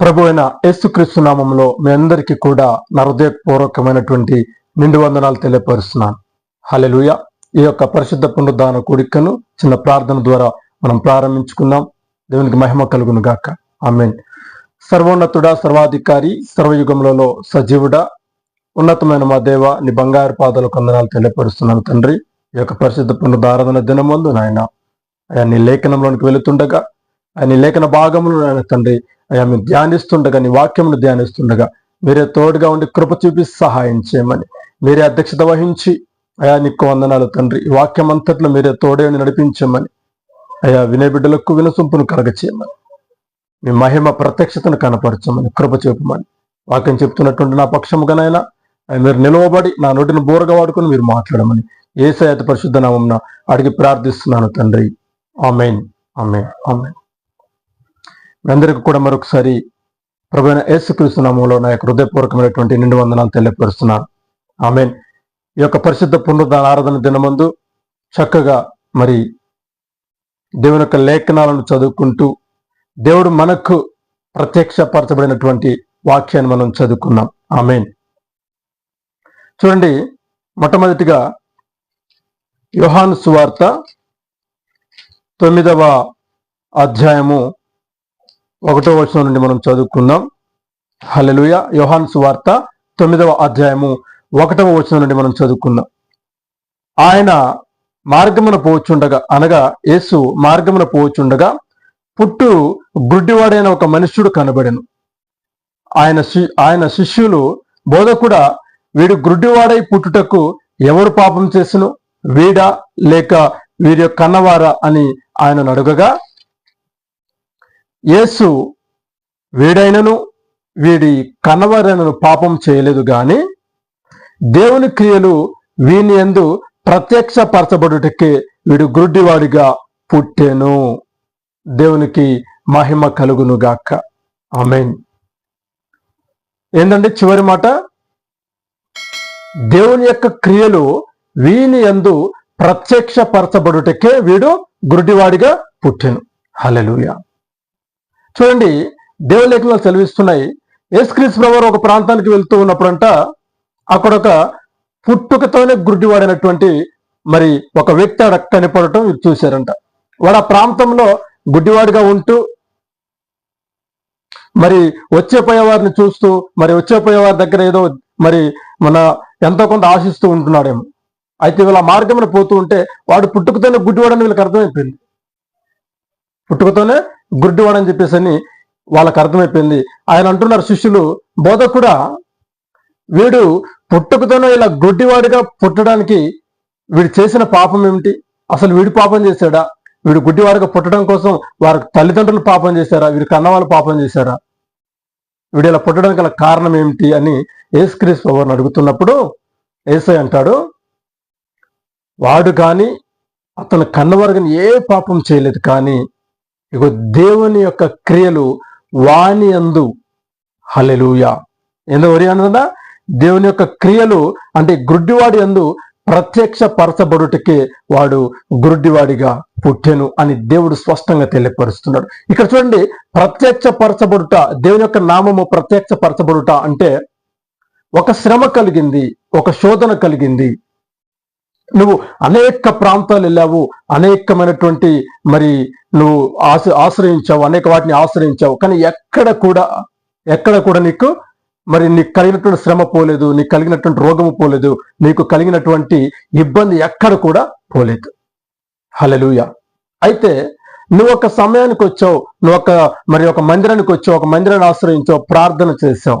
ప్రభు అయిన యేసుక్రీస్తు నామంలో మీ అందరికీ కూడా నా హృదయపూర్వకమైనటువంటి నిండు వందనాలు తెలియపరుస్తున్నాను. హలెలుయ ఈ యొక్క పరిశుద్ధ పునరుద్ధాన కోడికను చిన్న ప్రార్థన ద్వారా మనం ప్రారంభించుకుందాం. దేవునికి మహిమ కలుగును గాక. ఆమెన్. సర్వోన్నతుడా సర్వాధికారి సర్వయుగములలో సజీవుడా ఉన్నతమైన మా దేవ నీ బంగారు పాదాల కొందనాలు తెలియపరుస్తున్నాను తండ్రి. ఈ యొక్క పరిశుద్ధ దినం దినమందు నాయన ఆయన నీ లేఖనంలోనికి వెళుతుండగా ఆయన లేఖన భాగంలో నాయన తండ్రి అయ్యా మీరు ధ్యానిస్తుండగా నీ వాక్యమును ధ్యానిస్తుండగా మీరే తోడుగా ఉండి కృప చూపి సహాయం చేయమని. మీరే అధ్యక్షత వహించి అయా నీకు వందనాలు తండ్రి. ఈ వాక్యం అంతట్లో మీరే తోడే ఉండి నడిపించమని అయా వినే బిడ్డలకు వినసొంపును కలగ చేయమని మీ మహిమ ప్రత్యక్షతను కనపరచమని కృప చూపమని. వాక్యం చెప్తున్నటువంటి నా పక్షముగానైనా మీరు నిలవబడి నా నోటిని బోరగా వాడుకొని మీరు మాట్లాడమని. ఏ సయత పరిశుద్ధ నామం అడిగి ప్రార్థిస్తున్నాను తండ్రి. ఆమెన్. ఆమెన్. ఆమెన్. అందరికీ కూడా మరొకసారి ప్రభుత్వ యేసుక్రీస్తు నామంలో నా యొక్క హృదయపూర్వకమైనటువంటి నిండు వందనాలు తెలియపరుస్తున్నాను. ఆమెన్. ఈ యొక్క పరిశుద్ధ పునరుద్ధాన ఆరాధన దినమందు చక్కగా మరి దేవుని యొక్క లేఖనాలను చదువుకుంటూ దేవుడు మనకు ప్రత్యక్షపరచబడినటువంటి వాక్యాన్ని మనం చదువుకున్నాం. ఆమెన్. చూడండి మొట్టమొదటిగా యోహాను సువార్త తొమ్మిదవ అధ్యాయము ఒకటో వచనం నుండి మనం చదువుకుందాం. హలలుయ యోహాన్ సువార్త తొమ్మిదవ అధ్యాయము ఒకటవ వచనం నుండి మనం చదువుకుందాం. ఆయన మార్గమున పోవచ్చుండగా అనగా యేసు మార్గమున పోవచ్చుండగా పుట్టు గుడ్డివాడైన ఒక మనుష్యుడు కనబడెను. ఆయన ఆయన శిష్యులు బోధకుడ వీడు గుడ్డివాడై పుట్టుటకు ఎవడు పాపం చేసిను? వీడా లేక వీరి యొక్క కన్నవారా అని ఆయన అడుగగా యేసు వీడైనను వీడి కన్నవారైనను పాపం చేయలేదు గాని దేవుని క్రియలు వీని ఎందు ప్రత్యక్షపరచబడుటకే వీడు గుడ్డివాడిగా పుట్టెను. దేవునికి మహిమ కలుగును గాక ఆమెన్. ఏంటంటే చివరి మాట? దేవుని యొక్క క్రియలు వీని ఎందు ప్రత్యక్షపరచబడుటకే వీడు గురుడివాడిగా పుట్టాను. హలలుయా చూడండి దేవలేఖనాలు సెలవిస్తున్నాయి. యేసుక్రీస్తు ప్రభు ఒక ప్రాంతానికి వెళ్తూ ఉన్నప్పుడంట అక్కడ ఒక పుట్టుకతోనే గుడ్డివాడైనటువంటి మరి ఒక వ్యక్తి అక్కడ కనిపడటం వీరు చూశారంట. వాడు ఆ ప్రాంతంలో గుడ్డివాడిగా ఉంటూ మరి వచ్చే వారిని చూస్తూ మరి వచ్చే వారి దగ్గర ఏదో మరి మన ఎంతో కొంత ఆశిస్తూ ఉంటున్నాడేమో. అయితే వీళ్ళ మార్గంలో పోతూ ఉంటే వాడు పుట్టుకతోనే గుడ్డివాడని వీళ్ళకి అర్థమైపోయింది. పుట్టుకతోనే గుడ్డివాడని చెప్పేసి అని వాళ్ళకు అర్థమైపోయింది. ఆయన అంటున్నారు శిష్యులు బోధకుడా వీడు పుట్టుకతోనే ఇలా గుడ్డివాడిగా పుట్టడానికి వీడు చేసిన పాపం ఏమిటి? అసలు వీడు పాపం చేశాడా? వీడు గుడ్డివాడిగా పుట్టడం కోసం వారి తల్లిదండ్రులు పాపం చేశారా? వీరి కన్నవాళ్ళు పాపం చేశారా? వీడు ఇలా పుట్టడానికి గల కారణం ఏమిటి అని ఏసుక్రీస్ వారిని అడుగుతున్నప్పుడు ఏసై అంటాడు వాడు కానీ అతను కన్నవారు కానీ ఏ పాపం చేయలేదు కానీ ఇగో దేవుని యొక్క క్రియలు వాణి అందు. హలెలుయా ఎందుకు వరి అన్నదా? దేవుని యొక్క క్రియలు అంటే గుడ్డివాడి అందు ప్రత్యక్ష పరచబడుటకే వాడు గుడ్డివాడిగా పుట్టెను అని దేవుడు స్పష్టంగా తెలియపరుస్తున్నాడు. ఇక్కడ చూడండి ప్రత్యక్ష పరచబడుట దేవుని యొక్క నామము ప్రత్యక్ష పరచబడుట అంటే ఒక శ్రమ కలిగింది ఒక శోధన కలిగింది. నువ్వు అనేక ప్రాంతాలు వెళ్ళావు అనేకమైనటువంటి మరి నువ్వు ఆశ ఆశ్రయించావు అనేక వాటిని ఆశ్రయించావు కానీ ఎక్కడ కూడా ఎక్కడ కూడా నీకు మరి నీకు కలిగినటువంటి శ్రమ పోలేదు నీకు కలిగినటువంటి రోగము పోలేదు నీకు కలిగినటువంటి ఇబ్బంది ఎక్కడ కూడా పోలేదు. హలలుయ అయితే నువ్వు ఒక సమయానికి వచ్చావు నువ్వు ఒక మరి ఒక మందిరానికి వచ్చావు ఒక మందిరాన్ని ఆశ్రయించావు ప్రార్థన చేసావు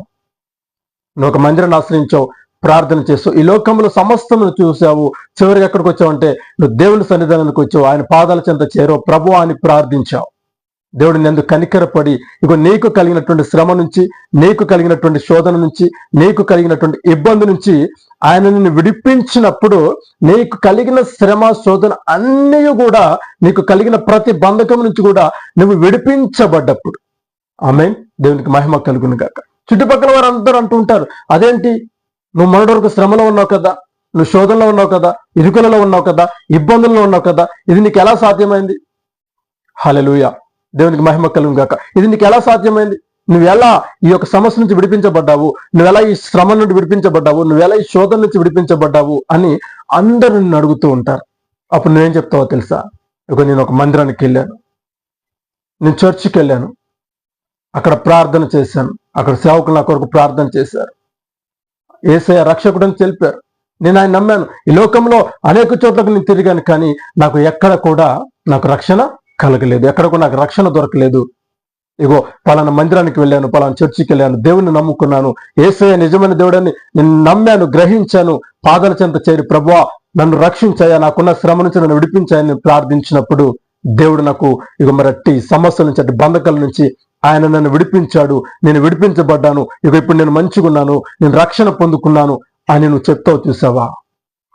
నువ్వు ఒక మందిరాన్ని ఆశ్రయించావు ప్రార్థన చేస్తావు ఈ లోకంలో సమస్తమును చూసావు చివరికి ఎక్కడికి వచ్చావు అంటే నువ్వు దేవుని సన్నిధానానికి వచ్చావు. ఆయన పాదాల చెంత చేరో ప్రభు అని ప్రార్థించావు. దేవుడు నిన్ను కనికరపడి ఇగో నీకు కలిగినటువంటి శ్రమ నుంచి నీకు కలిగినటువంటి శోధన నుంచి నీకు కలిగినటువంటి ఇబ్బంది నుంచి ఆయన నిన్ను విడిపించినప్పుడు నీకు కలిగిన శ్రమ శోధన అన్నీ కూడా నీకు కలిగిన ప్రతి బంధకం నుంచి కూడా నువ్వు విడిపించబడ్డప్పుడు. ఆమె దేవునికి మహిమ కలుగును గాక చుట్టుపక్కల వారు అందరూ అంటూ ఉంటారు అదేంటి? నువ్వు మొదటి వరకు శ్రమలో ఉన్నావు కదా నువ్వు శోధనలో ఉన్నావు కదా ఇరుకులలో ఉన్నావు కదా ఇబ్బందుల్లో ఉన్నావు కదా ఇది నీకు ఎలా సాధ్యమైంది? హలలుయ దేవునికి మహిమ కలుగు గాక. ఇది నీకు ఎలా సాధ్యమైంది? నువ్వు ఎలా ఈ యొక్క సమస్య నుంచి విడిపించబడ్డావు? నువ్వు ఎలా ఈ శ్రమ నుండి విడిపించబడ్డావు? నువ్వు ఎలా ఈ శోధన నుంచి విడిపించబడ్డావు? అని అందరూ నిన్ను అడుగుతూ ఉంటారు. అప్పుడు నువ్వేం చెప్తావో తెలుసా? ఇక నేను ఒక మందిరానికి వెళ్ళాను. నేను చర్చికి వెళ్ళాను. అక్కడ ప్రార్థన చేశాను. అక్కడ సేవకులు నా కొరకు ప్రార్థన చేశారు. ఏసయ రక్షకుడని తెలిపారు. నేను ఆయన నమ్మాను. ఈ లోకంలో అనేక చోట్లకు నేను తిరిగాను కానీ నాకు ఎక్కడ కూడా నాకు రక్షణ కలగలేదు. ఎక్కడ కూడా నాకు రక్షణ దొరకలేదు. ఇగో పలానా మందిరానికి వెళ్ళాను పలానా చర్చికి వెళ్ళాను దేవుని నమ్ముకున్నాను. ఏసయ నిజమైన దేవుడని నేను నమ్మాను గ్రహించాను. పాదల చెంత చేరి ప్రభువా నన్ను రక్షించాయా నాకున్న శ్రమ నుంచి నన్ను విడిపించాయని ప్రార్థించినప్పుడు దేవుడు నాకు ఇక మరట్టి సమస్యల నుంచి అట్టి బంధకాల నుంచి ఆయన నన్ను విడిపించాడు నేను విడిపించబడ్డాను ఇక ఇప్పుడు నేను మంచిగున్నాను నేను రక్షణ పొందుకున్నాను అని నువ్వు చెప్తావు చూసావా?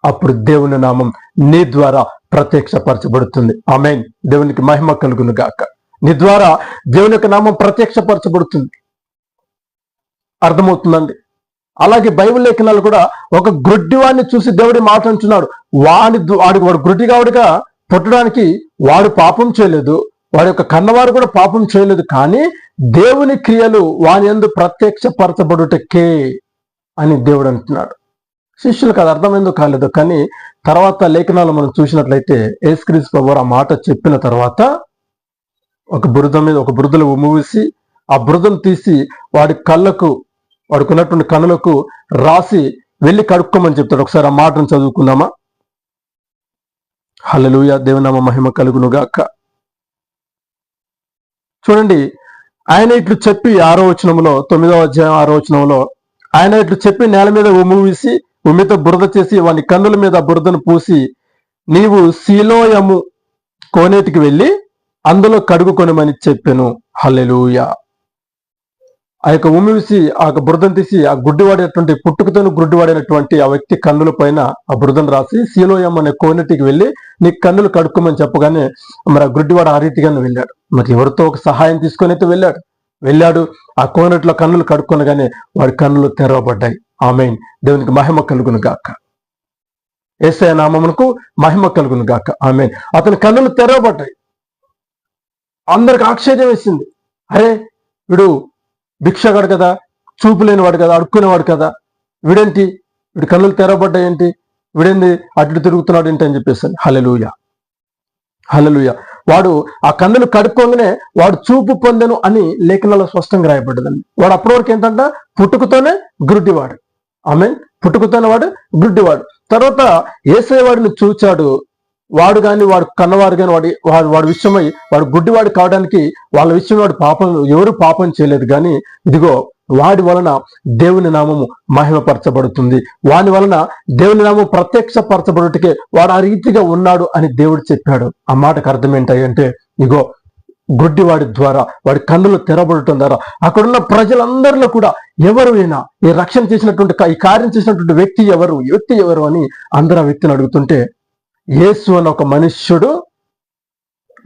అప్పుడు దేవుని నామం నీ ద్వారా ప్రత్యక్షపరచబడుతుంది. ఆమెన్. దేవునికి మహిమ కలుగును గాక. నీ ద్వారా దేవుని యొక్క నామం ప్రత్యక్షపరచబడుతుంది. అర్థమవుతుందండి? అలాగే బైబిల్ లేఖనాలు కూడా ఒక గ్రుడ్డివాడిని చూసి దేవుడి మాట వాడి వాడికి వాడు గ్రుడ్డిగావుడిగా పుట్టడానికి వాడు పాపం చేయలేదు. వాడి యొక్క కన్నవారు కూడా పాపం చేయలేదు కానీ దేవుని క్రియలు వాని ఎందు ప్రత్యక్షపరచబడుటకే అని దేవుడు అంటున్నాడు. శిష్యులకు అది అర్థం ఎందుకు కాలేదు కానీ తర్వాత లేఖనాలు మనం చూసినట్లయితే ఏస్క్రీస్ ప్రభు ఆ మాట చెప్పిన తర్వాత ఒక బురద మీద ఒక బురదలో ఉమ్మూసి ఆ బురదను తీసి వాడి కళ్ళకు వాడుకున్నటువంటి కనులకు రాసి వెళ్ళి కడుక్కోమని చెప్తాడు. ఒకసారి ఆ మాటను చదువుకుందామా? హలలుయ దేవనామ మహిమ కలుగునుగాక. చూడండి ఆయన ఇట్లు చెప్పి ఆరో వచనంలో తొమ్మిదవ అధ్యాయం ఆరో వచనంలో ఆయన ఇట్లు చెప్పి నేల మీద ఉమ్ము వేసి ఉమ్మితో బురద చేసి వాని కన్నుల మీద బురదను పూసి నీవు శీలోయము కోనేటికి వెళ్ళి అందులో కడుగుకొనమని చెప్పాను. హల్లెలూయా. ఆ యొక్క ఉమ్మి వేసి ఆ యొక్క బురదను తీసి ఆ గుడ్డివాడేటువంటి పుట్టుకతోను గుడ్డివాడైనటువంటి ఆ వ్యక్తి కన్నుల పైన ఆ బురదను రాసి సీలోయం అనే కోనటికి వెళ్ళి నీ కన్నులు కడుక్కోమని చెప్పగానే మరి ఆ గుడ్డివాడు ఆ రీతిగానే వెళ్ళాడు. మరి ఎవరితో ఒక సహాయం తీసుకొని అయితే వెళ్ళాడు. వెళ్ళాడు. ఆ కోనట్లో కన్నులు కడుక్కొనగానే వాడి కన్నులు తెరవబడ్డాయి. ఆమె దేవునికి మహిమ కలుగును గాక. ఏసయ నామమునకు మహిమ కలుగును గాక. ఆమె అతని కన్నులు తెరవబడ్డాయి. అందరికి ఆశ్చర్యం వేసింది. అరే వీడు భిక్షగాడు కదా చూపు లేనివాడు కదా అడుక్కునేవాడు కదా. వీడేంటి? వీడి కళ్ళు తెరవబడ్డాయి ఏంటి? వీడేంది? అటు ఇటు తిరుగుతున్నాడు ఏంటి అని చెప్పేసి హలలుయ హలలుయ వాడు ఆ కన్నులు కడుక్కోగానే వాడు చూపు పొందెను అని లేఖనాల్లో స్పష్టంగా రాయబడ్డదండి. వాడు అప్పటి వరకు ఏంటంట? పుట్టుకతోనే గురుడివాడు ఆమె పుట్టుకతోనే వాడు గురుడివాడు తర్వాత ఏసై వాడిని చూచాడు. వాడు కానీ వాడు కన్నవారు కానీ వాడి వాడు వాడి విషయమై వాడు గుడ్డివాడు కావడానికి వాళ్ళ విషయం వాడు పాపం ఎవరు పాపం చేయలేదు. కానీ ఇదిగో వాడి వలన దేవుని నామము మహిమపరచబడుతుంది. వాని వలన దేవుని నామం ప్రత్యక్షపరచబడుటకే వాడు ఆ రీతిగా ఉన్నాడు అని దేవుడు చెప్పాడు. ఆ మాటకు అర్థం ఏంటంటే ఇగో గుడ్డివాడి ద్వారా వాడి కన్నులు తెరబడటం ద్వారా అక్కడున్న ప్రజలందరిలో కూడా ఎవరు అయినా ఈ రక్షణ చేసినటువంటి ఈ కార్యం చేసినటువంటి వ్యక్తి ఎవరు వ్యక్తి ఎవరు అని అందరూ ఆ వ్యక్తిని అడుగుతుంటే యేసు అని ఒక మనుష్యుడు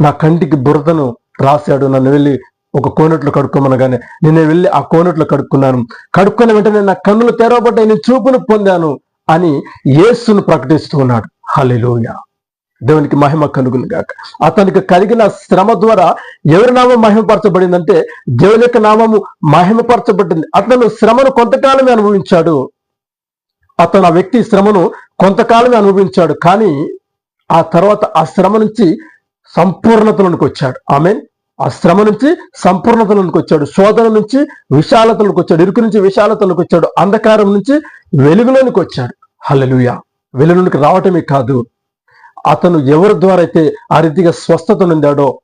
నా కంటికి బురదను రాశాడు. నన్ను వెళ్ళి ఒక కోనట్లు కడుక్కోమనగానే నేను వెళ్ళి ఆ కోనట్లు కడుక్కున్నాను. కడుక్కున్న వెంటనే నా కన్నులు తెరవబడ్డాయి నేను చూపును పొందాను అని యేసును ప్రకటిస్తూ ఉన్నాడు. హలిలోయ దేవునికి మహిమ కలుగును గాక. అతనికి కలిగిన శ్రమ ద్వారా ఎవరి నామం మహిమపరచబడిందంటే దేవుని యొక్క నామము మహిమపరచబడింది. అతను శ్రమను కొంతకాలమే అనుభవించాడు. అతను ఆ వ్యక్తి శ్రమను కొంతకాలమే అనుభవించాడు. కానీ ఆ తర్వాత ఆ శ్రమ నుంచి సంపూర్ణతలోనికి వచ్చాడు. ఆమె ఆ శ్రమ నుంచి సంపూర్ణతలోనికి వచ్చాడు. శోధన నుంచి విశాలతలోకి వచ్చాడు. ఇరుకు నుంచి విశాలతలోకి వచ్చాడు. అంధకారం నుంచి వెలుగులోనికి వచ్చాడు. హలలుయ వెలుగులోనికి రావటమే కాదు. అతను ఎవరి ద్వారా అయితే ఆ రీతిగా స్వస్థత పొందాడో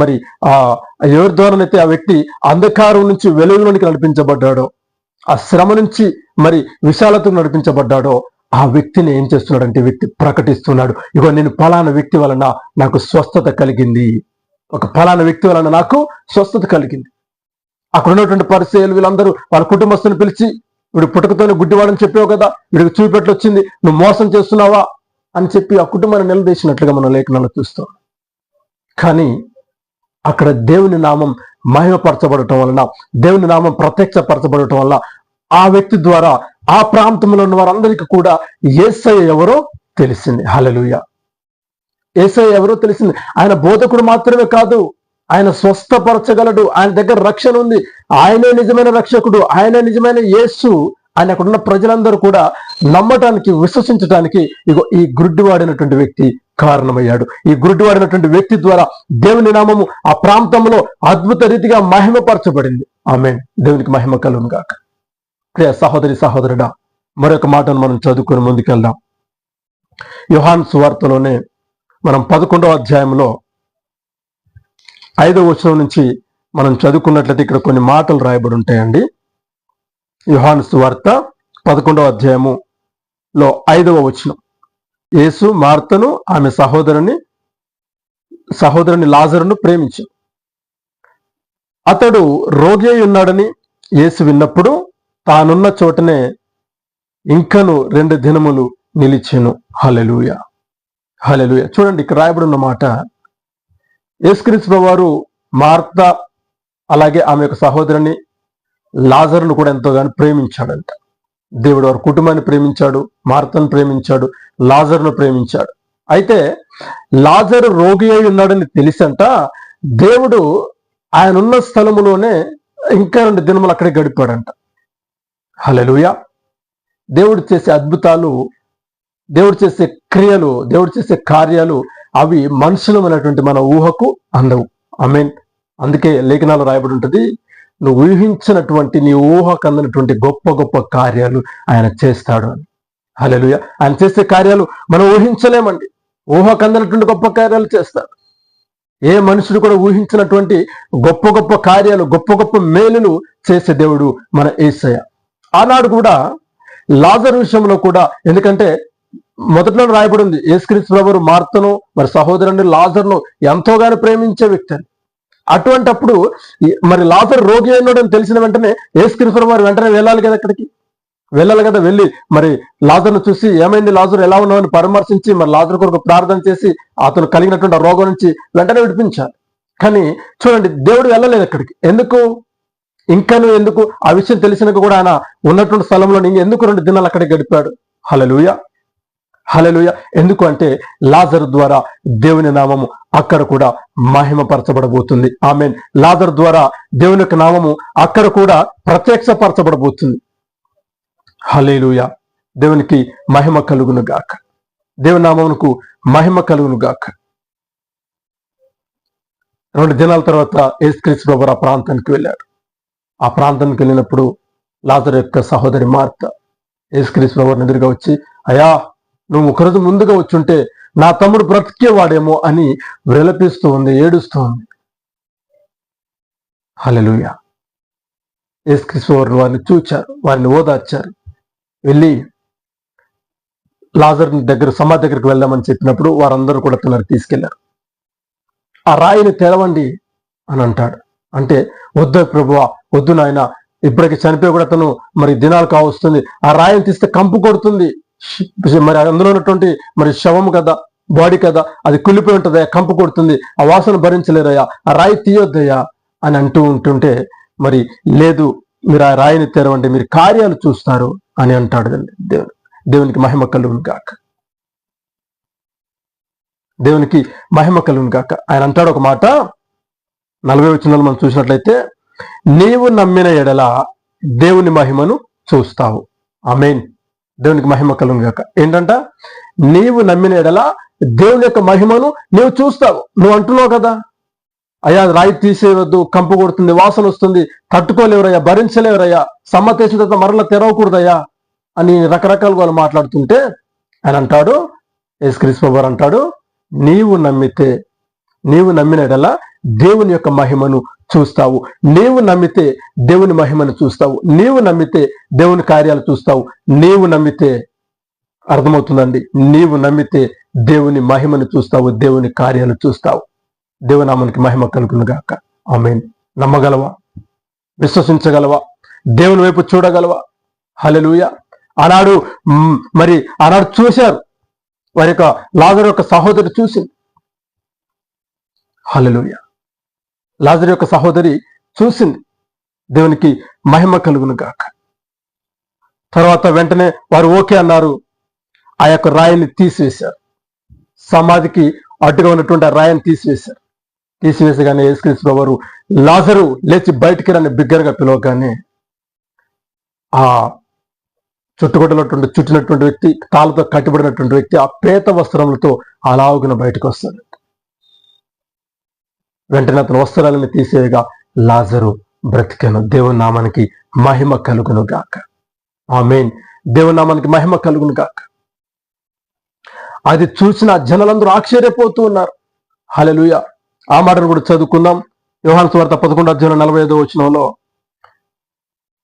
మరి ఆ ఎవరి ద్వారానైతే ఆ వ్యక్తి అంధకారం నుంచి వెలుగులోనికి నడిపించబడ్డాడో ఆ శ్రమ నుంచి మరి విశాలతకు నడిపించబడ్డాడో ఆ వ్యక్తిని ఏం చేస్తున్నాడంటే వ్యక్తి ప్రకటిస్తున్నాడు. ఇగో నేను ఫలానా వ్యక్తి వలన నాకు స్వస్థత కలిగింది. ఒక ఫలానా వ్యక్తి వలన నాకు స్వస్థత కలిగింది. అక్కడ ఉన్నటువంటి పరిచయాలు వీళ్ళందరూ వాళ్ళ కుటుంబస్తుని పిలిచి వీడు పుట్టుకతోనే గుడ్డివాడని చెప్పావు కదా వీడికి చూపెట్లు వచ్చింది నువ్వు మోసం చేస్తున్నావా? అని చెప్పి ఆ కుటుంబాన్ని నిలదీసినట్లుగా మనం లేఖనాలు చూస్తాం. కానీ అక్కడ దేవుని నామం మహిమపరచబడటం వలన దేవుని నామం ప్రత్యక్షపరచబడటం వల్ల ఆ వ్యక్తి ద్వారా ఆ ప్రాంతంలో ఉన్న వారందరికీ కూడా ఏసయ్య ఎవరో తెలిసింది. హలలుయ ఏసయ్య ఎవరో తెలిసింది. ఆయన బోధకుడు మాత్రమే కాదు ఆయన స్వస్థపరచగలడు ఆయన దగ్గర రక్షణ ఉంది. ఆయనే నిజమైన రక్షకుడు ఆయనే నిజమైన యేసు. ఆయన అక్కడ ఉన్న ప్రజలందరూ కూడా నమ్మటానికి విశ్వసించడానికి ఇగో ఈ గుడ్డివాడినటువంటి వ్యక్తి కారణమయ్యాడు. ఈ గుడ్డివాడినటువంటి వ్యక్తి ద్వారా దేవుని నామము ఆ ప్రాంతంలో అద్భుత రీతిగా మహిమపరచబడింది. ఆమె దేవునికి మహిమ కలుగును గాక ప్రియ సహోదరి సహోదరుడా మరొక మాటను మనం చదువుకుని ముందుకెళ్దాం. యుహాన్ సువార్తలోనే మనం పదకొండవ అధ్యాయంలో ఐదవ వచనం నుంచి మనం చదువుకున్నట్లయితే ఇక్కడ కొన్ని మాటలు రాయబడి ఉంటాయండి. యుహాన్ సువార్త పదకొండవ అధ్యాయములో ఐదవ వచనం. యేసు మార్తను ఆమె సహోదరుని సహోదరుని లాజరును ప్రేమించాడు. అతడు రోగి ఉన్నాడని యేసు విన్నప్పుడు తానున్న చోటనే ఇంకను రెండు దినములు నిలిచెను. హలెలుయ హలెలుయ చూడండి ఇక్కడ రాయబడి ఉన్న మాట. యేసుక్రీస్తు వారు మార్త అలాగే ఆమె యొక్క సహోదరుని లాజర్ను కూడా ఎంతోగానో ప్రేమించాడంట. దేవుడు వారి కుటుంబాన్ని ప్రేమించాడు మార్తను ప్రేమించాడు లాజర్ను ప్రేమించాడు. అయితే లాజరు రోగి అయి ఉన్నాడని తెలిసంట దేవుడు ఆయన ఉన్న స్థలములోనే ఇంకా రెండు దినములు అక్కడే గడిపాడంట. హలలుయ దేవుడు చేసే అద్భుతాలు దేవుడు చేసే క్రియలు దేవుడు చేసే కార్యాలు అవి మనుషులమైనటువంటి మన ఊహకు అందవు. ఐ మీన్ అందుకే లేఖనాలు రాయబడి ఉంటుంది నువ్వు ఊహించినటువంటి నీ ఊహకు అందినటువంటి గొప్ప గొప్ప కార్యాలు ఆయన చేస్తాడు అని. హలలుయ ఆయన చేసే కార్యాలు మనం ఊహించలేమండి. ఊహకు అందినటువంటి గొప్ప కార్యాలు చేస్తాడు. ఏ మనుషుడు కూడా ఊహించినటువంటి గొప్ప గొప్ప కార్యాలు గొప్ప గొప్ప మేలులు చేసే దేవుడు మన ఏసయ్య. ఆనాడు కూడా లాజర్ విషయంలో కూడా ఎందుకంటే మొదట్లో రాయబడి ఉంది యేసుక్రీస్తు ప్రభు మార్తను మరి సహోదరుని లాజర్ను ఎంతోగానో ప్రేమించే వ్యక్తి అని. అటువంటప్పుడు మరి లాజర్ రోగి అయినాడని తెలిసిన వెంటనే యేసుక్రీస్తు ప్రభు వారు వెంటనే వెళ్ళాలి కదా అక్కడికి వెళ్ళాలి కదా వెళ్ళి మరి లాజర్ను చూసి ఏమైంది లాజర్ ఎలా ఉన్నామని పరామర్శించి మరి లాజర్ కొరకు ప్రార్థన చేసి అతను కలిగినటువంటి రోగం నుంచి వెంటనే విడిపించాలి. కానీ చూడండి దేవుడు వెళ్ళలేదు అక్కడికి ఎందుకు? ఇంకా నువ్వు ఎందుకు? ఆ విషయం తెలిసినాక కూడా ఆయన ఉన్నటువంటి స్థలంలో నేను ఎందుకు రెండు దినాలు అక్కడ గడిపాడు? హలలుయ హలలుయ ఎందుకు అంటే లాజర్ ద్వారా దేవుని నామము అక్కడ కూడా మహిమపరచబడబోతుంది. ఆమె లాజర్ ద్వారా దేవుని యొక్క నామము అక్కడ కూడా ప్రత్యక్షపరచబడబోతుంది. హలేలుయ దేవునికి మహిమ కలుగును గాక. దేవుని నామమునకు మహిమ కలుగును గాక. రెండు దినాల తర్వాత యేసుక్రీస్తు ప్రభు ఆ ప్రాంతానికి వెళ్ళాడు ఆ ప్రాంతానికి వెళ్ళినప్పుడు లాజర్ యొక్క సహోదరి మార్త యేసుక్రీస్తు వారిని ఎదురుగా వచ్చి అయా నువ్వు ఒకరోజు ముందుగా వచ్చుంటే నా తమ్ముడు బ్రతికేవాడేమో అని విలపిస్తూ ఉంది ఏడుస్తూ ఉంది. హలలుయ యేసుక్రీస్తు వారు వారిని చూచారు వారిని ఓదార్చారు. వెళ్ళి లాజర్ దగ్గర సమాధి దగ్గరికి వెళ్దామని చెప్పినప్పుడు వారందరూ కూడా తనని తీసుకెళ్ళారు. ఆ రాయిని తెరవండి అని అంటాడు. అంటే వద్దు ప్రభువా వద్దు నాయన. ఇప్పటికి చనిపోయి కూడా తను మరి దినాలు కావస్తుంది. ఆ రాయిని తీస్తే కంపు కొడుతుంది. మరి అందులో ఉన్నటువంటి మరి శవం కదా బాడీ కదా అది కుళ్ళిపోయి ఉంటుందయ్యా కంపు కొడుతుంది. ఆ వాసన భరించలేరయ్యా ఆ రాయి తీయొద్దయ్యా అని అంటూ ఉంటుంటే మరి లేదు మీరు ఆ రాయిని తెరవండి మీరు కార్యాలు చూస్తారు అని అంటాడు దేవుని దేవునికి మహిమ కలుగును గాక. దేవునికి మహిమ కలుగును గాక. ఆయన అంటాడు ఒక మాట నలభై వచ్చిన మనం చూసినట్లయితే నీవు నమ్మిన ఎడల దేవుని మహిమను చూస్తావు. ఆమెన్. దేవునికి మహిమ కలుగు గాక. ఏంటంట? నీవు నమ్మిన ఎడల దేవుని యొక్క మహిమను నీవు చూస్తావు. నువ్వు అంటున్నావు కదా? అయ్యా రాయి తీసేయవద్దు కంపు కొడుతుంది వాసన వస్తుంది తట్టుకోలేవరయ్యా భరించలేవరయ్యా సమ్మతేసిన తర్వాత మరల తెరవకూడదయ్యా అని రకరకాలుగా వాళ్ళు మాట్లాడుతుంటే ఆయన అంటాడు ఎస్ క్రిస్మబర్ అంటాడు నీవు నమ్మితే నీవు నమ్మిన ఎడల దేవుని యొక్క మహిమను చూస్తావు. నీవు నమ్మితే దేవుని మహిమను చూస్తావు. నీవు నమ్మితే దేవుని కార్యాలు చూస్తావు. నీవు నమ్మితే అర్థమవుతుందండి. నీవు నమ్మితే దేవుని మహిమను చూస్తావు. దేవుని కార్యాలు చూస్తావు. దేవునామానికి మహిమ కలుగునుగాక. ఆమె నమ్మగలవా? విశ్వసించగలవా? దేవుని వైపు చూడగలవా? హలెలుయ ఆనాడు మరి ఆనాడు చూశారు. వారి యొక్క లాజర్ యొక్క సహోదరి చూసింది. హలెలుయ లాజర్ యొక్క సహోదరి చూసింది. దేవునికి మహిమ కలుగును గాక తర్వాత వెంటనే వారు ఓకే అన్నారు. ఆ యొక్క రాయిని తీసివేశారు. సమాధికి అడ్డుగా ఉన్నటువంటి ఆ రాయిని తీసివేశారు. తీసివేసగానే యేసుక్రీస్తు వారు లాజరు లేచి బయటికి రాని బిగ్గరగా పిలవగానే ఆ చుట్టుకొట్టలటువంటి చుట్టినటువంటి వ్యక్తి తాళ్ళతో కట్టిబడినటువంటి వ్యక్తి ఆ పేత వస్త్రములతో అలాగున బయటకు వస్తాడు వెంటనే అతను వస్త్రాలను తీసేయగా లాజరు బ్రతికెను. దేవుని నామానికి మహిమ కలుగును గాక. ఆ మెయిన్ దేవుని నామానికి మహిమ కలుగును గాక. అది చూసిన జనులందరూ ఆశ్చర్యపోతూ ఉన్నారు. హలలుయ ఆ మాటను కూడా చదువుకుందాం. వ్యవహార స్వార్త పదకొండు అధ్యాయం నలభై ఐదో వచనంలో.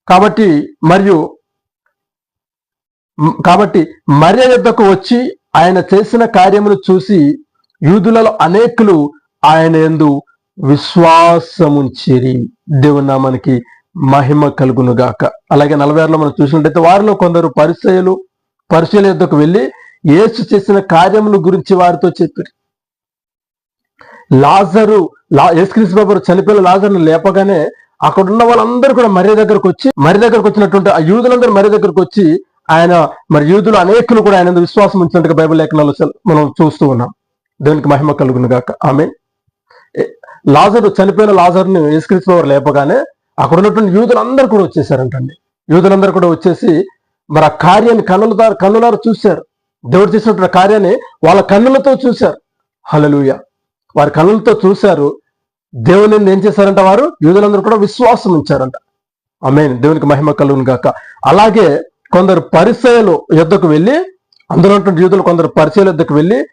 కాబట్టి మరియు కాబట్టి మర్య యుద్ధకు వచ్చి ఆయన చేసిన కార్యములు చూసి యూదులలో అనేకులు ఆయన ఎందు విశ్వాసముంచిరి దేవుని నామానికి మహిమ కలుగును గాక అలాగే నలభై ఆరులో మనం చూసినట్టయితే వారిలో కొందరు పరిచయలు పరిచయల యుద్ధకు వెళ్ళి యేసు చేసిన కార్యముల గురించి వారితో చెప్పారు. లాజరు లా యేసుక్రీస్తు బాబు చనిపోయిన లాజర్ను లేపగానే అక్కడ ఉన్న వాళ్ళందరూ కూడా మర్రి దగ్గరకు వచ్చి మర్రి దగ్గరకు వచ్చినటువంటి ఆ యూదులందరూ మర్రి దగ్గరకు వచ్చి ఆయన మరి యూదులు అనేకులు కూడా ఆయన విశ్వాసం ఉంచినట్టుగా బైబిల్ లేఖనాలు మనం చూస్తూ ఉన్నాం. దేవునికి మహిమ కలుగును గాక ఆమె లాజరు చనిపోయిన లాజర్ని యేసుక్రీస్తు వారు లేపగానే అక్కడ ఉన్నటువంటి యూదులందరూ కూడా వచ్చేసారంటండి. యూదులందరూ కూడా వచ్చేసి మరి ఆ కార్యాన్ని కన్నుల ద్వారా చూశారు. దేవుడు చేసినటువంటి కార్యాన్ని వాళ్ళ కన్నులతో చూశారు. హలలుయ వారి కన్నులతో చూశారు. దేవుని ఏం చేశారంట వారు? యూదులందరూ కూడా విశ్వాసం ఉంచారంట. ఆమెన్. దేవునికి మహిమ కలుగును గాక. అలాగే కొందరు పరిచయలు యుద్ధకు వెళ్ళి అందులో ఉన్నటువంటి యూదులు కొందరు పరిచయల యుద్ధకు వెళ్ళి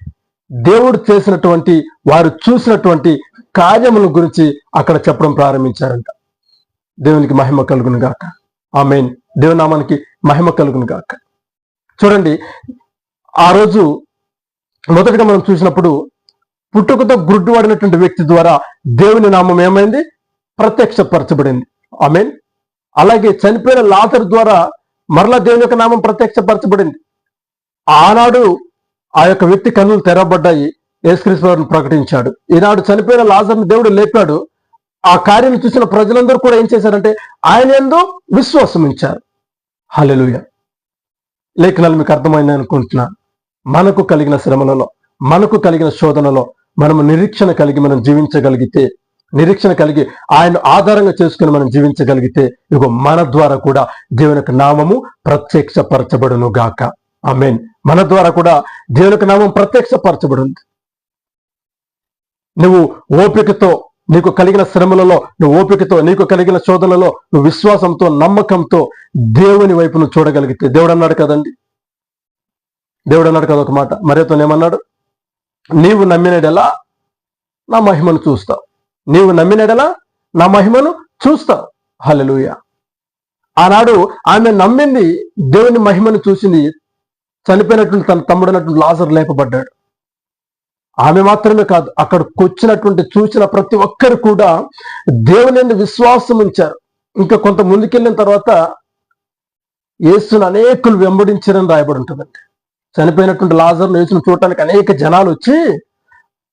దేవుడు చేసినటువంటి వారు చూసినటువంటి కార్యమును గురించి అక్కడ చెప్పడం ప్రారంభించారంట. దేవునికి మహిమ కలుగును గాక. ఆ మెయిన్ దేవునామానికి మహిమ కలుగును గాక. చూడండి ఆ రోజు మొదటగా మనం చూసినప్పుడు పుట్టుకతో గుడ్డువాడినటువంటి వ్యక్తి ద్వారా దేవుని నామం ఏమైంది? ప్రత్యక్షపరచబడింది. ఆమెన్. అలాగే చనిపోయిన లాతర్ ద్వారా మరలా దేవుని యొక్క నామం ప్రత్యక్షపరచబడింది. ఆనాడు ఆ యొక్క వ్యక్తి కన్నులు తెరవబడ్డాయి. యేసుక్రీస్తు ప్రకటించాడు. ఈనాడు చనిపోయిన లాజర్ని దేవుడు లేపాడు. ఆ కార్యం చూసిన ప్రజలందరూ కూడా ఏం చేశారంటే ఆయన ఎందు విశ్వాసం ఇచ్చారు హలెలుయ లేఖనాలు మీకు అర్థమైంది అనుకుంటున్నాను మనకు కలిగిన శ్రమలలో మనకు కలిగిన శోధనలో మనము నిరీక్షణ కలిగి మనం జీవించగలిగితే నిరీక్షణ కలిగి ఆయన ఆధారంగా చేసుకుని మనం జీవించగలిగితే ఇగో మన ద్వారా కూడా దేవుని యొక్క నామము ప్రత్యక్షపరచబడును గాక. ఐ మీన్ మన ద్వారా కూడా దేవుని యొక్క నామం ప్రత్యక్షపరచబడింది నువ్వు ఓపికతో నీకు కలిగిన శ్రమలలో నువ్వు ఓపికతో నీకు కలిగిన శోధనలో నువ్వు విశ్వాసంతో నమ్మకంతో దేవుని వైపు నువ్వు చూడగలిగితే దేవుడు అన్నాడు కదండి. దేవుడు అన్నాడు కదా ఒక మాట. మరేతో ఏమన్నాడు? నీవు నమ్మినడెలా నా మహిమను చూస్తావు. నీవు నమ్మినడెలా నా మహిమను చూస్తావు. హలలుయ ఆనాడు ఆమె నమ్మింది దేవుని మహిమను చూసింది చనిపోయినట్లు తన తమ్ముడైనటువంటి లాజర్ లేపబడ్డాడు. ఆమె మాత్రమే కాదు అక్కడికి వచ్చినటువంటి చూసిన ప్రతి ఒక్కరు కూడా దేవుని విశ్వాసం ఉంచారు. ఇంకా కొంత ముందుకెళ్ళిన తర్వాత యేసును అనేకులు వెంబడించారని రాయబడి ఉంటుందండి. చనిపోయినటువంటి లాజర్ను యేసును చూడటానికి అనేక జనాలు వచ్చి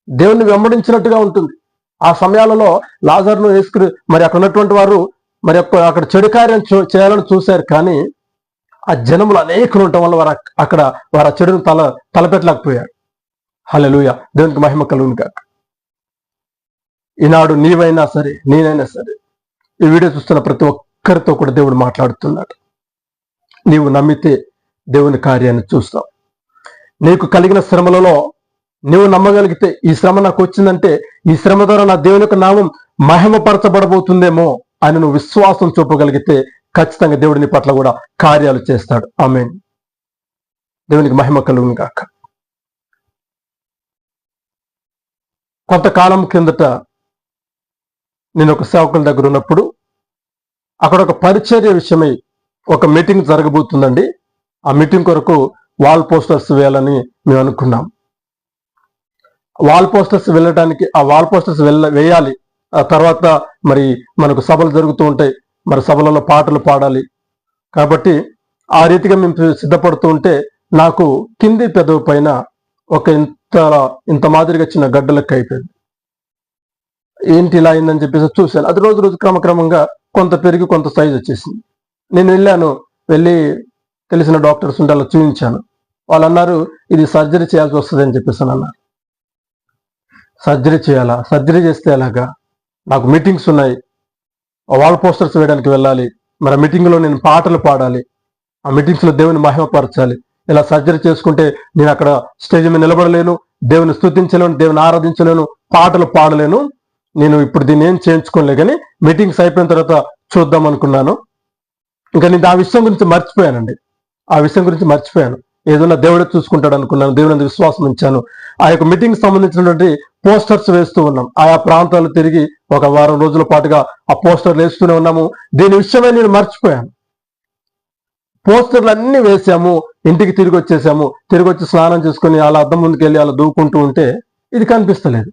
దేవుణ్ణి వెంబడించినట్టుగా ఉంటుంది. ఆ సమయాలలో లాజర్ను వేసుకుని మరి అక్కడ ఉన్నటువంటి వారు మరి అక్కడ చెడు కార్యం చూ- చేయాలని చూశారు కానీ ఆ జనములు అనేకులు ఉండటం వల్ల వారు అక్కడ వారు ఆ చెడును తల తలపెట్టలేకపోయారు. హలలుయ దేవునికి మహిమ కలుగును కాక ఈనాడు నీవైనా సరే నేనైనా సరే ఈ వీడియో చూస్తున్న ప్రతి ఒక్కరితో కూడా దేవుడు మాట్లాడుతున్నాడు. నీవు నమ్మితే దేవుని కార్యాన్ని చూస్తావు నీకు కలిగిన శ్రమలలో నీవు నమ్మగలిగితే ఈ శ్రమ నాకు వచ్చిందంటే ఈ శ్రమ ద్వారా నా దేవుని యొక్క నామం మహిమపరచబడబోతుందేమో అని నువ్వు విశ్వాసం చూపగలిగితే ఖచ్చితంగా దేవుడిని పట్ల కూడా కార్యాలు చేస్తాడు. ఆమెన్. దేవునికి మహిమ కలుగును కాక కొంతకాలం కిందట నేను ఒక సేవకుల దగ్గర ఉన్నప్పుడు అక్కడ ఒక పరిచర్య విషయమై ఒక మీటింగ్ జరగబోతుందండి. ఆ మీటింగ్ కొరకు వాల్ పోస్టర్స్ వేయాలని మేము అనుకున్నాం. వాల్ పోస్టర్స్ వెళ్ళడానికి ఆ వాల్ పోస్టర్స్ వెళ్ళ వేయాలి. ఆ తర్వాత మరి మనకు సభలు జరుగుతూ ఉంటాయి. మరి సభలలో పాటలు పాడాలి. కాబట్టి ఆ రీతిగా మేము సిద్ధపడుతూ ఉంటే నాకు కింది పెదవి పైన ఒక చాలా ఇంత మాదిరిగా చిన్న గడ్డలెక్క అయిపోయింది. ఏంటి ఇలా అయిందని చెప్పేసి చూశాను. అది రోజు రోజు క్రమక్రమంగా కొంత పెరిగి కొంత సైజ్ వచ్చేసింది. నేను వెళ్ళాను వెళ్ళి తెలిసిన డాక్టర్స్ ఉంటే అలా చూపించాను వాళ్ళు అన్నారు ఇది సర్జరీ చేయాల్సి వస్తుంది అని చెప్పేసి అన్నారు. సర్జరీ చేయాలా? సర్జరీ చేస్తే ఎలాగా? నాకు మీటింగ్స్ ఉన్నాయి. వాల్ పోస్టర్స్ వేయడానికి వెళ్ళాలి. మరి ఆ నేను పాటలు పాడాలి. ఆ మీటింగ్స్లో దేవుని మహిమపరచాలి. ఇలా సర్జరీ చేసుకుంటే నేను అక్కడ స్టేజ్ మీద నిలబడలేను దేవుని స్థుతించలేను దేవుని ఆరాధించలేను పాటలు పాడలేను. నేను ఇప్పుడు దీన్ని ఏం చేయించుకోలే కానీ మీటింగ్స్ అయిపోయిన తర్వాత చూద్దాం అనుకున్నాను. ఇంకా నేను ఆ విషయం గురించి మర్చిపోయానండి. ఆ విషయం గురించి మర్చిపోయాను. ఏదైనా దేవుడే చూసుకుంటాడు అనుకున్నాను దేవుని విశ్వాసం ఉంచాను. ఆ యొక్క మీటింగ్ సంబంధించినటువంటి పోస్టర్స్ వేస్తూ ఉన్నాం. ఆయా ప్రాంతాలు తిరిగి ఒక వారం రోజుల పాటుగా ఆ పోస్టర్లు వేస్తూనే ఉన్నాము. దీని విషయమే నేను మర్చిపోయాను. పోస్టర్లు అన్ని వేసాము. ఇంటికి తిరిగి వచ్చేసాము. తిరిగి వచ్చి స్నానం చేసుకుని అలా అద్దం ముందుకు వెళ్ళి అలా దూకుంటూ ఉంటే ఇది కనిపిస్తలేదు.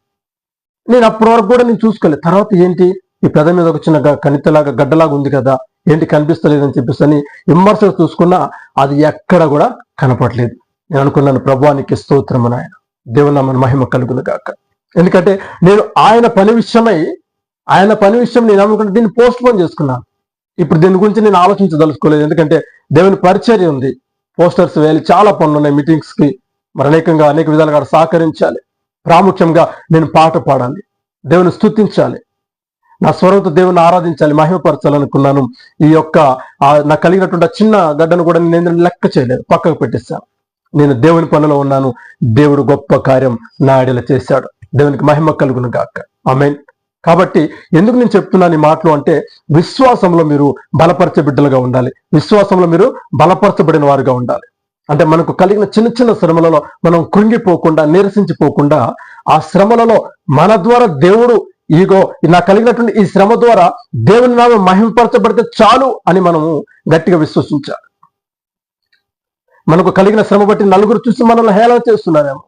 నేను అప్పటి వరకు కూడా నేను చూసుకోలేదు. తర్వాత ఏంటి? ఈ పెద మీద ఒక చిన్న కనితలాగా కణితలాగా గడ్డలాగా ఉంది కదా ఏంటి కనిపిస్తలేదు అని చెప్పేసి అని విమర్శలు చూసుకున్నా అది ఎక్కడ కూడా కనపడలేదు. నేను అనుకున్నాను ప్రభువానికి స్తోత్రము ఆయన దేవుని నామన మహిమ కలుగును కాక ఎందుకంటే నేను ఆయన పని విషయమై ఆయన పని విషయం నేను అనుకుంటే దీన్ని పోస్ట్ పోన్ చేసుకున్నాను. ఇప్పుడు దీని గురించి నేను ఆలోచించదలుచుకోలేదు. ఎందుకంటే దేవుని పరిచర్య ఉంది. పోస్టర్స్ వేయాలి చాలా పనులు ఉన్నాయి మీటింగ్స్కి. మరి అనేకంగా అనేక విధాలుగా సహకరించాలి. ప్రాముఖ్యంగా నేను పాట పాడాలి. దేవుని స్థుతించాలి నా స్వరంతో దేవుని ఆరాధించాలి మహిమపరచాలనుకున్నాను. ఈ యొక్క నాకు కలిగినటువంటి చిన్న గడ్డను కూడా నేను లెక్క చేయలేదు పక్కకు పెట్టేశాను నేను దేవుని పనిలో ఉన్నాను. దేవుడు గొప్ప కార్యం నా చేశాడు. దేవునికి మహిమ కలుగును గాక. ఆమెన్. కాబట్టి ఎందుకు నేను చెప్తున్నాను ఈ మాటలు అంటే విశ్వాసంలో మీరు బలపరచ బిడ్డలుగా ఉండాలి. విశ్వాసంలో మీరు బలపరచబడిన వారుగా ఉండాలి. అంటే మనకు కలిగిన చిన్న చిన్న శ్రమలలో మనం కృంగిపోకుండా నీరసించిపోకుండా ఆ శ్రమలలో మన ద్వారా దేవుడు ఈగో నాకు కలిగినటువంటి ఈ శ్రమ ద్వారా దేవుని నామం మహింపరచబడితే చాలు అని మనము గట్టిగా విశ్వసించాలి. మనకు కలిగిన శ్రమ బట్టి నలుగురు చూసి మనల్ని హేళన చేస్తున్నారేమో.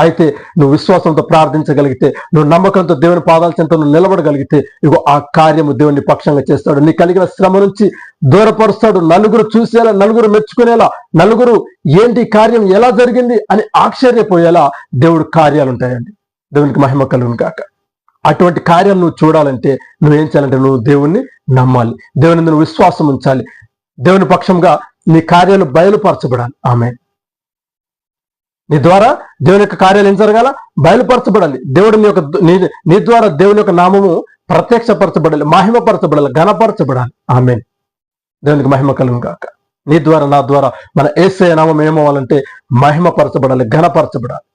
అయితే నువ్వు విశ్వాసంతో ప్రార్థించగలిగితే నువ్వు నమ్మకంతో దేవుని పాదాల చెంత నువ్వు నిలబడగలిగితే ఇగో ఆ కార్యము దేవుని పక్షంగా చేస్తాడు. నీ కలిగిన శ్రమ నుంచి దూరపరుస్తాడు. నలుగురు చూసేలా నలుగురు మెచ్చుకునేలా నలుగురు ఏంటి కార్యం ఎలా జరిగింది అని ఆశ్చర్యపోయేలా దేవుడు కార్యాలు ఉంటాయండి. దేవునికి మహిమ కలుగును కాక అటువంటి కార్యం నువ్వు చూడాలంటే నువ్వేం చేయాలంటే నువ్వు దేవుణ్ణి నమ్మాలి. దేవుని నువ్వు విశ్వాసం ఉంచాలి. దేవుని పక్షంగా నీ కార్యాలు బయలుపరచబడాలి. ఆమె నీ ద్వారా దేవుని యొక్క కార్యాలు ఏం జరగాల? బయలుపరచబడాలి. దేవుడి నీ యొక్క నీ ద్వారా దేవుని యొక్క నామము ప్రత్యక్షపరచబడాలి మహిమపరచబడాలి ఘనపరచబడాలి. ఆమె దేవునికి మహిమ కలుగు కాక నీ ద్వారా నా ద్వారా మన ఏసే నామం ఏమవ్వాలంటే మహిమపరచబడాలి ఘనపరచబడాలి.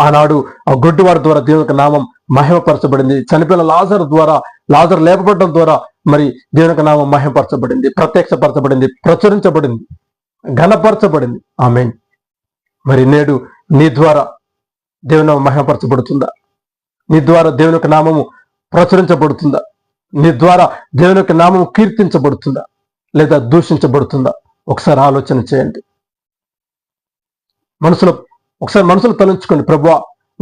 ఆనాడు ఆ గుడ్డివాడి ద్వారా దేవుని యొక్క నామం మహిమపరచబడింది. చనిపోయిన లాజర్ ద్వారా లాజర్ లేపబడడం ద్వారా మరి దేవుని యొక్క నామం మహిమపరచబడింది ప్రత్యక్షపరచబడింది ప్రచురించబడింది ఘనపరచబడింది. ఆమె మరి నేడు నీ ద్వారా దేవుని మహిమపరచబడుతుందా? నీ ద్వారా దేవుని యొక్క నామము ప్రచురించబడుతుందా? నీ ద్వారా దేవుని యొక్క నామము కీర్తించబడుతుందా? లేదా దూషించబడుతుందా? ఒకసారి ఆలోచన చేయండి. మనసులో ఒకసారి మనసులో తలంచుకోండి. ప్రభు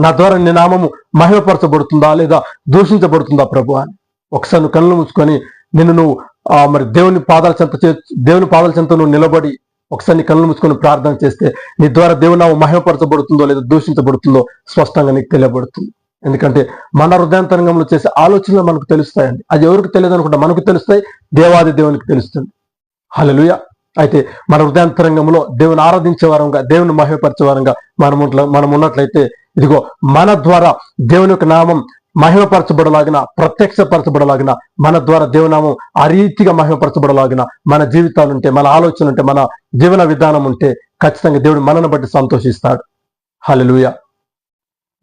నా ద్వారా నీ నామము మహిమపరచబడుతుందా లేదా దూషించబడుతుందా ప్రభు అని? ఒకసారి కళ్ళు మూసుకొని నిన్ను నువ్వు మరి దేవుని పాదాల చెంత చే- దేవుని పాదాల చెంత నువ్వు నిలబడి ఒకసారి నీ కళ్ళు మూసుకొని ప్రార్థన చేస్తే నీ ద్వారా దేవుని నామం మహిమపరచబడుతుందో లేదా దూషించబడుతుందో స్పష్టంగా నీకు తెలియబడుతుంది. ఎందుకంటే మన హృదయాంతరంగంలో చేసే ఆలోచనలు మనకు తెలుస్తాయండి. అది ఎవరికి తెలియదు అనుకుంటా మనకు తెలుస్తాయి దేవాది దేవునికి తెలుస్తుంది. హలలుయ అయితే మన హృదయాంతరంగంలో దేవుని ఆరాధించే వారంగా దేవుని మహిమపరిచే వారంగా మనం మనం ఉన్నట్లయితే ఇదిగో మన ద్వారా దేవుని యొక్క నామం మహిమపరచబడలాగిన ప్రత్యక్షపరచబడలాగిన మన ద్వారా దేవనామం ఆ రీతిగా మహిమపరచబడలాగిన మన జీవితాలు ఉంటే మన ఆలోచన ఉంటే మన జీవన విధానం ఉంటే ఖచ్చితంగా దేవుడు మనను బట్టి సంతోషిస్తాడు. హలలుయ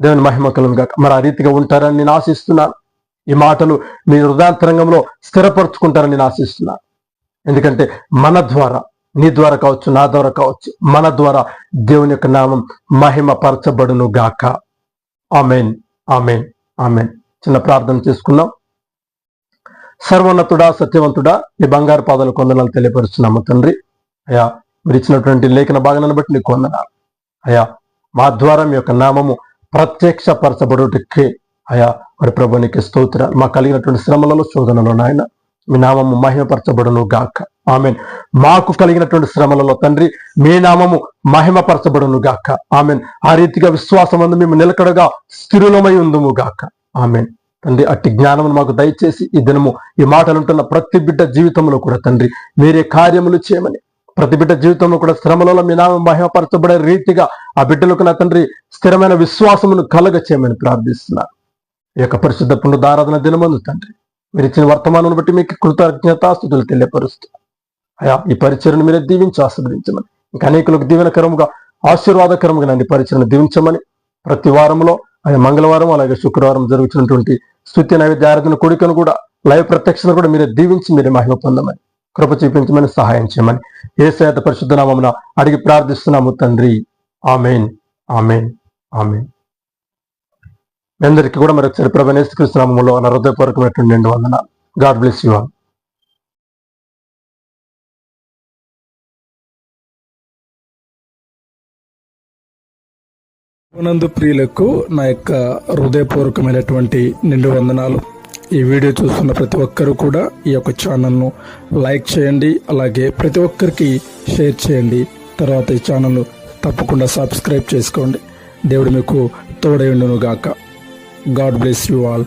దేవుని మహిమ కలుగును మరి ఆ రీతిగా ఉంటారని నేను ఆశిస్తున్నాను. ఈ మాటలు మీ హృదయాంతరంగంలో స్థిరపరచుకుంటారని నేను ఆశిస్తున్నాను. ఎందుకంటే మన ద్వారా నీ ద్వారా కావచ్చు నా ద్వారా కావచ్చు మన ద్వారా దేవుని యొక్క నామం మహిమ పరచబడును గాక. ఆమెన్. ఆమెన్. ఆమె చిన్న ప్రార్థన చేసుకుందాం సర్వోన్నతుడా సత్యవంతుడా నీ బంగారు పాదాలు కొందనాలు తెలియపరుస్తున్నాము తండ్రి. అయా మీరు ఇచ్చినటువంటి లేఖన భాగాలను బట్టి నీకు వందనాలు. అయా మా ద్వారా మీ యొక్క నామము ప్రత్యక్షపరచబడుటకే. అయా మరి ప్రభు నీకు స్తోత్రాలు. మా కలిగినటువంటి శ్రమలలో శోధనలో నాయన మీ నామము మహిమపరచబడును గాక. ఆమెన్. మాకు కలిగినటువంటి శ్రమలలో తండ్రి మీ నామము మహిమపరచబడును గాక. ఆమెన్. ఆ రీతిగా విశ్వాసం అందు మేము నిలకడగా స్థిరులమై ఉందము గాక. ఆమెన్. తండ్రి అట్టి జ్ఞానమును మాకు దయచేసి ఈ దినము ఈ మాటలుంటున్న ప్రతి బిడ్డ జీవితంలో కూడా తండ్రి మీరే కార్యములు చేయమని. ప్రతి బిడ్డ జీవితంలో కూడా శ్రమలలో మీ నామం మహిమపరచబడే రీతిగా ఆ బిడ్డలకు నా తండ్రి స్థిరమైన విశ్వాసమును కలగ చేయమని ప్రార్థిస్తున్నారు ఈ యొక్క పరిశుద్ధ పునరుదారాధన దినమందు తండ్రి మీరు ఇచ్చిన వర్తమానం బట్టి మీకు కృతజ్ఞతాస్థుతులు తెలియపరుస్తూ. అయా ఈ పరిచయను మీరే దీవించి ఆస్వాదించమని ఇంకా అనేకులకు దీవెనకరముగా ఆశీర్వాదకరముగా నన్ను పరిచయను దీవించమని ప్రతి వారంలో ఆయన మంగళవారం అలాగే శుక్రవారం జరుగుతున్నటువంటి స్థుతి నైవేద్య ఆరాధన కొడుకను కూడా లైవ్ ప్రత్యక్షను కూడా మీరే దీవించి మీరే మహిమ పొందమని కృప చూపించమని సహాయం చేయమని ఏ శాత పరిశుద్ధ నామమున అడిగి ప్రార్థిస్తున్నాము తండ్రి. ఆమెన్. ఆమెన్. ఆమెన్. అందరికీ కూడా మరొకసారి ప్రభు నేస్తకృష్ణ నా హృదయపూర్వకమైనటువంటి రెండు వందన. God bless you all. నందు ప్రియులకు నా యొక్క హృదయపూర్వకమైనటువంటి నిండు వందనాలు. ఈ వీడియో చూస్తున్న ప్రతి ఒక్కరూ కూడా ఈ యొక్క ఛానల్ను లైక్ చేయండి అలాగే ప్రతి ఒక్కరికి షేర్ చేయండి. తర్వాత ఈ ఛానల్ తప్పకుండా సబ్స్క్రైబ్ చేసుకోండి. దేవుడు మీకు తోడైండును గాక గాడ్ బ్లెస్ యూ ఆల్